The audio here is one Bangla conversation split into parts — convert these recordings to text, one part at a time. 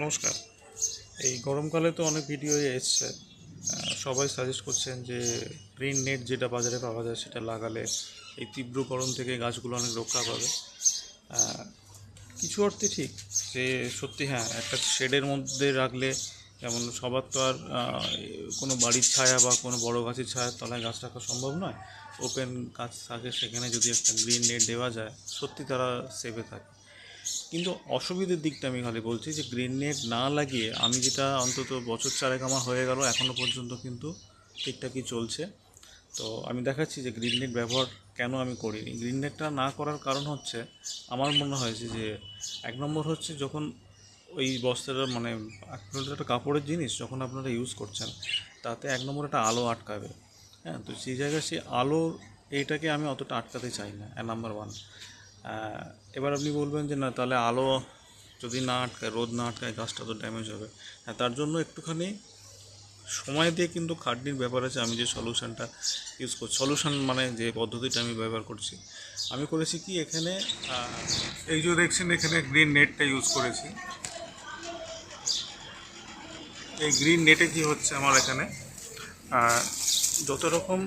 নমস্কার। এই গরমকালে তো অনেক ভিডিও এসছে। সবাই সাজেস্ট করছেন যে গ্রিন নেট যেটা বাজারে পাওয়া যায় সেটা লাগালে এই তীব্র গরম থেকে গাছগুলো অনেক রক্ষা পাবে। কিছু অর্থে ঠিক যে সত্যি হ্যাঁ একটা শেডের মধ্যে রাখলে যেমন সবার তো আর কোনো বাড়ির ছায়া বা কোনো বড় গাছের ছায়ার তলায় গাছ রাখা সম্ভব নয়। ওপেন গাছ থাকে সেখানে যদি একটা গ্রিন নেট দেওয়া যায়, সত্যি তারা সেভে থাকে। কিন্তু অসুবিধের দিকটা আমি খালি বলছি যে গ্রিন নেট না লাগিয়ে আমি যেটা অন্তত বছর চারেক আমার হয়ে গেল এখনও পর্যন্ত কিন্তু ঠিকঠাকই চলছে। তো আমি দেখাচ্ছি যে গ্রিন নেট ব্যবহার কেন আমি করিনি। গ্রিন নেটটা না করার কারণ হচ্ছে, আমার মনে হয়েছে যে এক নম্বর হচ্ছে যখন ওই বস্তাটা মানে একটা কাপড়ের জিনিস যখন আপনারা ইউজ করছেন, তাতে এক নম্বর একটা আলো আটকাবে। হ্যাঁ তো সেই জায়গায় সেই আলো এইটাকে আমি অতটা আটকাতে চাই না এক নাম্বার ওয়ান এবার আপনি বলবেন যে না, তাহলে আলো যদি না আটকায়, রোদ না আটকায়, গাছটা তো ড্যামেজ হবে। হ্যাঁ তার জন্য একটুখানি সময় দিয়ে কিন্তু খাটনির ব্যাপার আছে। আমি যে সলিউশানটা ইউজ করছি সলিউশান মানে যে পদ্ধতিটা আমি ব্যবহার করছি, আমি করেছি কি এখানে এই যে দেখছেন এখানে গ্রিন নেটটা ইউজ করেছি। এই গ্রিন নেটে কি হচ্ছে আমার এখানে? যত রকম,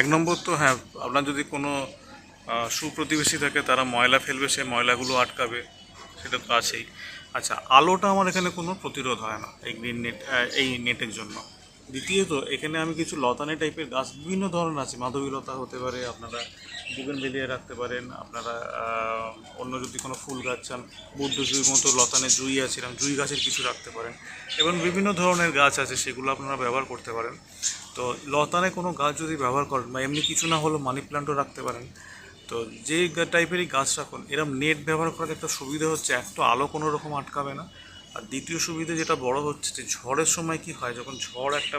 এক নম্বর তো হ্যাঁ আপনার যদি কোনো সুপ্রতিবেশী থাকে, তারা ময়লা ফেলবে সে ময়লাগুলো আটকাবে, সেটা তো আছেই। আচ্ছা আলোটা আমার এখানে কোনো প্রতিরোধ হয় না, এই গ্রিন নেট এই নেটের জন্য। দ্বিতীয়ত, এখানে আমি কিছু লতানে টাইপের গাছ, বিভিন্ন ধরনের আছে, মাধবীলতা হতে পারে, আপনারা বুগেন বেলিয়ে রাখতে পারেন, আপনারা অন্য যদি কোনো ফুল গাছ চান, বুদ্ধ জুই মতো লতানে জুই আছে, এরকম জুই গাছের কিছু রাখতে পারেন। এবং বিভিন্ন ধরনের গাছ আছে, সেগুলো আপনারা ব্যবহার করতে পারেন। তো লতানে কোনো গাছ যদি ব্যবহার করেন, বা এমনি কিছু না হলেও মানি প্ল্যান্টও রাখতে পারেন তো যে টাইপেরই গাছ রাখুন এরকম নেট ব্যবহার করার একটা সুবিধা হচ্ছে, এক তো আলো কোনো রকম আটকাবে না। আর দ্বিতীয় সুবিধা যেটা বড় হচ্ছে যে ঝড়ের সময় কি হয়, যখন ঝড় একটা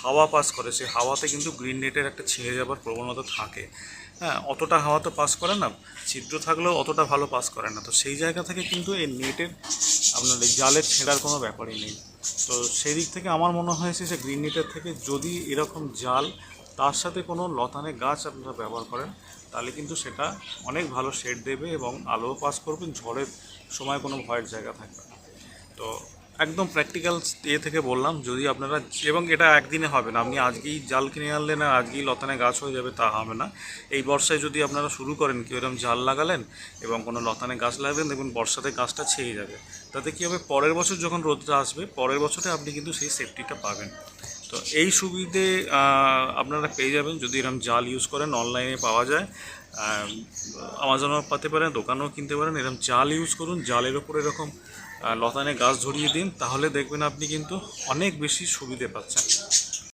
হাওয়া পাস করে, সেই হাওয়াতে কিন্তু গ্রিন নেটের একটা ছিঁড়ে যাবার প্রবণতা থাকে। হ্যাঁ অতটা হাওয়া তো পাস করে না, ছিদ্র থাকলেও অতটা ভালো পাস করে না। তো সেই জায়গা থেকে কিন্তু এই নেটের আপনার এই জালের ছেঁড়ার কোনো ব্যাপারই নেই। তো সেই দিক থেকে আমার মনে হয়েছে যে গ্রিন নেটের থেকে যদি এরকম জাল তার সাথে কোনো লতানে গাছ আপনারা ব্যবহার করেন, তাহলে কিন্তু সেটা অনেক ভালো শেড দেবে এবং আলোও পাস করবেন ঝড়ের সময় কোনো ভয়ের জায়গা থাকবে তো একদম প্র্যাকটিক্যাল এ থেকে বললাম, যদি আপনারা এবং এটা একদিনে হবে না, আপনি আজকেই জাল কিনে আনলেন আর আজকেই লতানে গাছ হয়ে যাবে, তা হবে না। এই বর্ষায় যদি আপনারা শুরু করেন কি এরকম জাল লাগালেন এবং কোনো লতানে গাছ লাগালেন দেখবেন বর্ষাতে গাছটা ছেয়ে যাবে। তাতে কী হবে? পরের বছর যখন রোদটা আসবে, পরের বছরে আপনি কিন্তু সেই সেফটিটা পাবেন। তো এই সুবিধে আপনারা পেয়ে যাবেন যদি এরকম জাল ইউজ করেন অনলাইনে পাওয়া যায়। আমাজনও পাতে পারেন, দোকানেও কিনতে পারেন। এরকম জাল ইউজ করুন, জালের ওপর এরকম লতানে গাছ ধরিয়ে দিন, তাহলে দেখবেন আপনি কিন্তু অনেক বেশি সুবিধে পাচ্ছেন।